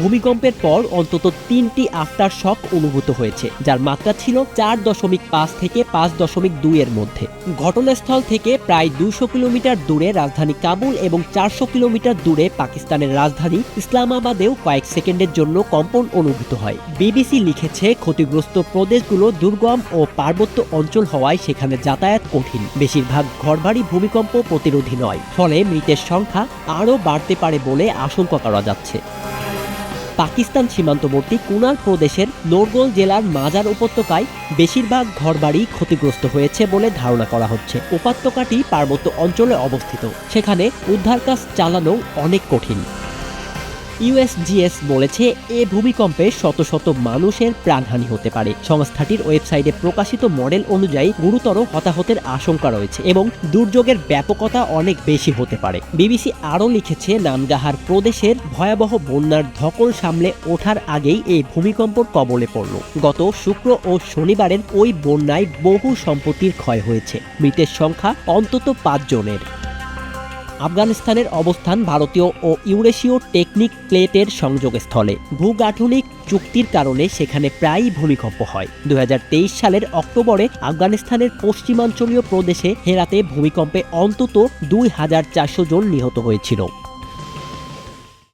ভূমিকম্পের পর অন্তত তিনটি আফটার শক অনুভূত হয়েছে, যার মাত্রা ছিল চার দশমিক পাঁচ থেকে পাঁচ দশমিক দুই এর মধ্যে। ঘটনাস্থল থেকে প্রায় দুশো কিলোমিটার দূরে রাজধানী কাবুল এবং চারশো কিলোমিটার দূরে পাকিস্তানের রাজধানী ইসলামাবাদেও কয়েক সেকেন্ডের জন্য কম্পন অনুভূত হয়। বিবিসি লিখেছে, ক্ষতিগ্রস্ত প্রদেশগুলো দুর্গম ও পার্বত্য অঞ্চল হওয়ায় সেখানে যাতায়াত কঠিন। বেশিরভাগ ঘরবাড়ি ভূমিকম্প প্রতিরোধী নয়, ফলে মৃতের সংখ্যা আরও বাড়তে পারে বলে আশঙ্কা করা যাচ্ছে। পাকিস্তান সীমান্তবর্তী কুনার প্রদেশের নোরগোল জেলার মাজার উপত্যকায় বেশিরভাগ ঘরবাড়ি ক্ষতিগ্রস্ত হয়েছে বলে ধারণা করা হচ্ছে। উপত্যকাটি পার্বত্য অঞ্চলে অবস্থিত। সেখানে উদ্ধার কাজ চালানো অনেক কঠিন। ইউএসজিএস বলেছে, এ ভূমিকম্পে শত শত মানুষের প্রাণহানি হতে পারে। সংস্থাটির ওয়েবসাইটে প্রকাশিত মডেল অনুযায়ী গুরুতর হতাহতের আশঙ্কা রয়েছে এবং দুর্যোগের ব্যাপকতা অনেক বেশি হতে পারে। বিবিসি আরও লিখেছে নানগাহার প্রদেশের ভয়াবহ বন্যার ধকল সামলে ওঠার আগেই এই ভূমিকম্পর কবলে পড়ল। গত শুক্র ও শনিবারের ওই বন্যায় বহু সম্পত্তির ক্ষয় হয়েছে। মৃতের সংখ্যা অন্তত পাঁচ জনের আফগানিস্তানের অবস্থান ভারতীয় ও ইউরেশীয় টেকনিক প্লেটের সংযোগস্থলে। ভূগাঠনিক চুক্তির কারণে সেখানে প্রায়ই ভূমিকম্প হয়। দু হাজার তেইশ সালের অক্টোবরে আফগানিস্তানের পশ্চিমাঞ্চলীয় প্রদেশে হেরাতে ভূমিকম্পে অন্তত দুই হাজার চারশো জন নিহত হয়েছিল।